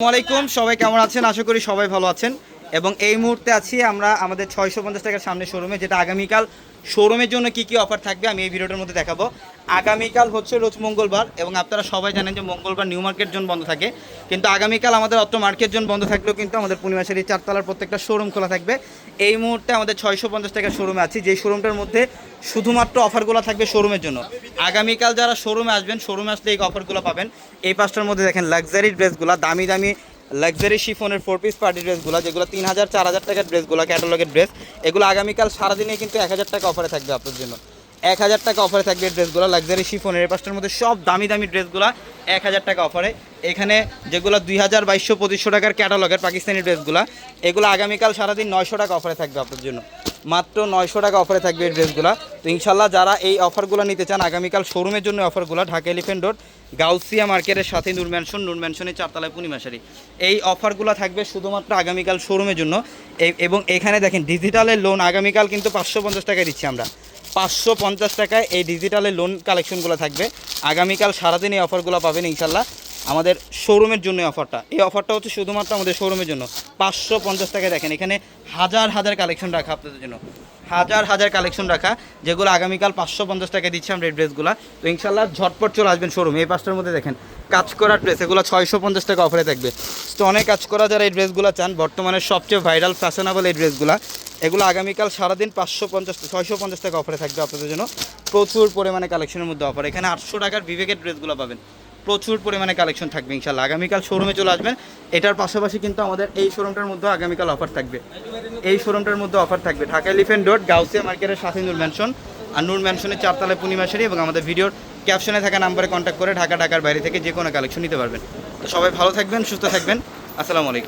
আসসালামাইকুম সবাই কেমন আছেন? আশা করি সবাই ভালো আছেন। এবং এই মুহূর্তে আছি আমরা আমাদের ছয়শো পঞ্চাশ টাকার সামনে শোরুমে যেটা আগামীকাল শোরুমের জন্য কি কি অফার থাকবে আমি এই ভিডিওটার মধ্যে দেখাবো। আগামীকাল হচ্ছে রোজ মঙ্গলবার এবং আপনারা সবাই জানেন যে মঙ্গলবার নিউ মার্কেট জোন বন্ধ থাকে। কিন্তু আগামীকাল আমাদের অত্র মার্কেট জোন বন্ধ থাকলেও কিন্তু আমাদের পূর্ণিমাসের এই চারতলার প্রত্যেকটা শোরুম খোলা থাকবে। এই মুহূর্তে আমাদের ছয়শো পঞ্চাশ টাকার শোরুমে আছি। যে শোরুমটার মধ্যে শুধুমাত্র অফারগুলো থাকবে শোরুমের জন্য। আগামীকাল যারা শোরুমে আসবেন শোরুমে আসলে এই অফারগুলো পাবেন। এই পাঁচটার মধ্যে দেখেন লাক্সারি ড্রেসগুলো দামি দামি লাক্সারি শিফনের ফোর পিস পার্টি ড্রেসগুলো যেগুলো তিন হাজার, চার হাজার টাকার ড্রেসগুলো ক্যাটালগের ড্রেস এগুলো আগামীকাল সারাদিনে কিন্তু এক হাজার টাকা অফারে থাকবে আপনার জন্য। এক হাজার টাকা অফারে থাকবে এই ড্রেসগুলো লাক্সারি শিফনের এই পাঁচটার মধ্যে সব দামি দামি ড্রেসগুলো এক হাজার টাকা অফারে এখানে যেগুলো দুই হাজার বাইশশো, পঁচিশশো টাকার ক্যাটালগের পাকিস্তানি ড্রেসগুলো এগুলো আগামীকাল সারাদিন নয়শো টাকা অফারে থাকবে আপনার জন্য। মাত্র নয়শো টাকা অফারে থাকবে এই ড্রেসগুলো তো ইনশাল্লাহ যারা এই অফারগুলো নিতে চান, আগামীকাল শোরুমের জন্য অফারগুলো ঢাকা এলিফেন্ট রোড গাউসিয়া মার্কেটের সাথে নূর ম্যানশন নূর ম্যানশনের চারতলায় পূর্ণিমাশারি এই অফারগুলো থাকবে শুধুমাত্র আগামীকাল শোরুমের জন্য। এবং এখানে দেখেন ডিজিটালের লোন আগামীকাল কিন্তু পাঁচশো পঞ্চাশ টাকায় দিচ্ছি আমরা। পাঁচশো পঞ্চাশ টাকায় এই ডিজিটালের লোন কালেকশনগুলো থাকবে। আগামীকাল সারাদিন এই অফারগুলো পাবেন ইনশাল্লাহ। আমাদের শোরুমের জন্য অফারটা এই অফারটা হচ্ছে শুধুমাত্র আমাদের শোরুমের জন্য। পাঁচশো পঞ্চাশ টাকায় দেখেন, এখানে হাজার হাজার কালেকশন রাখা আপনাদের জন্য। হাজার হাজার কালেকশন রাখা, যেগুলো আগামীকাল পাঁচশো পঞ্চাশ টাকায় দিচ্ছি আমরা এই ড্রেসগুলো তো ইনশাল্লাহ ঝটপট চলে আসবেন শোরুম এই পাঁচটার মধ্যে দেখেন, কাজ করা ড্রেস এগুলো ছয়শো পঞ্চাশ টাকা অফারে থাকবে। তো অনেক কাজ করা যারা এই ড্রেসগুলো চান, বর্তমানে সবচেয়ে ভাইরাল ফ্যাশনেবল এই ড্রেসগুলো এগুলো আগামীকাল সারাদিন পাঁচশো পঞ্চাশ ছয়শো পঞ্চাশ টাকা অফারে থাকবে আপনাদের জন্য। প্রচুর পরিমাণে কালেকশনের মধ্যে অফার এখানে আটশো টাকার বিবেকের ড্রেসগুলো পাবেন। প্রচুর পরিমাণে কালেকশন থাকবে ইনশাল্লাহ আগামীকাল শোরুমে চলে আসবেন। এটার পাশাপাশি কিন্তু আমাদের এই শোরুমটার মধ্যে আগামীকাল অফার থাকবে। এই শোরুমটার মধ্যে অফার থাকবে ঢাকা এলিফেন্ট রোড গাউসিয়া মার্কেটের সাথে নূর ম্যানশন আর নূর ম্যানশনের চারতলায় পূর্ণিমাশারি এবং আমাদের ভিডিওর ক্যাপশনে থাকা নাম্বারে কন্ট্যাক্ট করে ঢাকা ঢাকার বাইরে থেকে যে কোনো কালেকশন নিতে পারবেন। তো সবাই ভালো থাকবেন, সুস্থ থাকবেন। আসসালামু আলাইকুম।